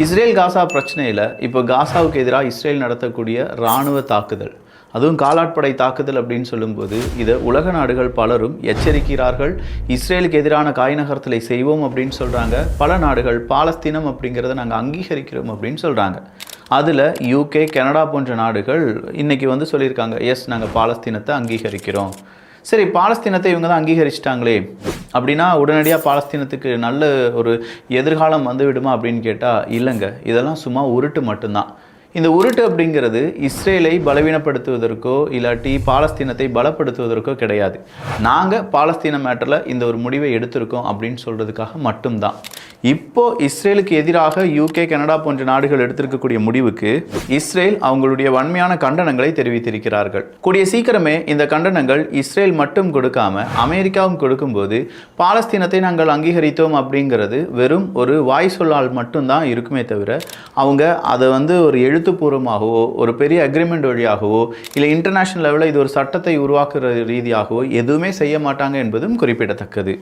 Israel Gaza பிரச்சனையில் இப்போ காசாவுக்கு எதிராக இஸ்ரேல் நடத்தக்கூடிய இராணுவ தாக்குதல். அதுவும் காலாட்படை தாக்குதல் அப்படின்னு சொல்லும்போது இதை உலக நாடுகள் பலரும் எச்சரிக்கிறார்கள். இஸ்ரேலுக்கு எதிரான காய் செய்வோம் அப்படின்னு சொல்கிறாங்க பல நாடுகள் பாலஸ்தீனம் அப்படிங்கிறத நாங்கள் அங்கீகரிக்கிறோம் அப்படின்னு சொல்கிறாங்க அதில் யூகே கனடா போன்ற நாடுகள் இன்றைக்கி வந்து சொல்லியிருக்காங்க எஸ் நாங்கள் பாலஸ்தீனத்தை அங்கீகரிக்கிறோம். சரி பாலஸ்தீனத்தை இவங்க தான் அங்கீகரிச்சிட்டாங்களே. அப்படின்னா உடனடியாக பாலஸ்தீனத்துக்கு நல்ல ஒரு எதிர்காலம் வந்து விடுமா அப்படின்னு கேட்டால் இல்லைங்க. இதெல்லாம் சும்மா உருட்டு மட்டும்தான். இந்த உருட்டு அப்படிங்கிறது இஸ்ரேலை பலவீனப்படுத்துவதற்கோ இல்லாட்டி பாலஸ்தீனத்தை பலப்படுத்துவதற்கோ கிடையாது. நாங்கள் பாலஸ்தீன மேட்டரில் இந்த ஒரு முடிவை எடுத்திருக்கோம் அப்படின்னு சொல்கிறதுக்காக மட்டும்தான். இப்போ இஸ்ரேலுக்கு எதிராக யூகே கனடா போன்ற நாடுகள் எடுத்திருக்கக்கூடிய முடிவுக்கு இஸ்ரேல் அவங்களுடைய வன்மையான கண்டனங்களை தெரிவித்திருக்கிறார்கள். கூடிய சீக்கிரமே இந்த கண்டனங்கள் இஸ்ரேல் மட்டும் கொடுக்காம அமெரிக்காவும் கொடுக்கும்போது பாலஸ்தீனத்தை நாங்கள் அங்கீகரித்தோம் அப்படிங்கிறது வெறும் ஒரு வாய் சொல்லால் மட்டும்தான் இருக்குமே தவிர அவங்க அதை வந்து ஒரு எழுத்துப்பூர்வமாகவோ ஒரு பெரிய அக்ரிமெண்ட் வழியாகவோ இல்லை இன்டர்நேஷனல் லெவலில் இது ஒரு சட்டத்தை உருவாக்குற ரீதியாகவோ எதுவுமே செய்ய மாட்டாங்க என்பதும் குறிப்பிடத்தக்கது.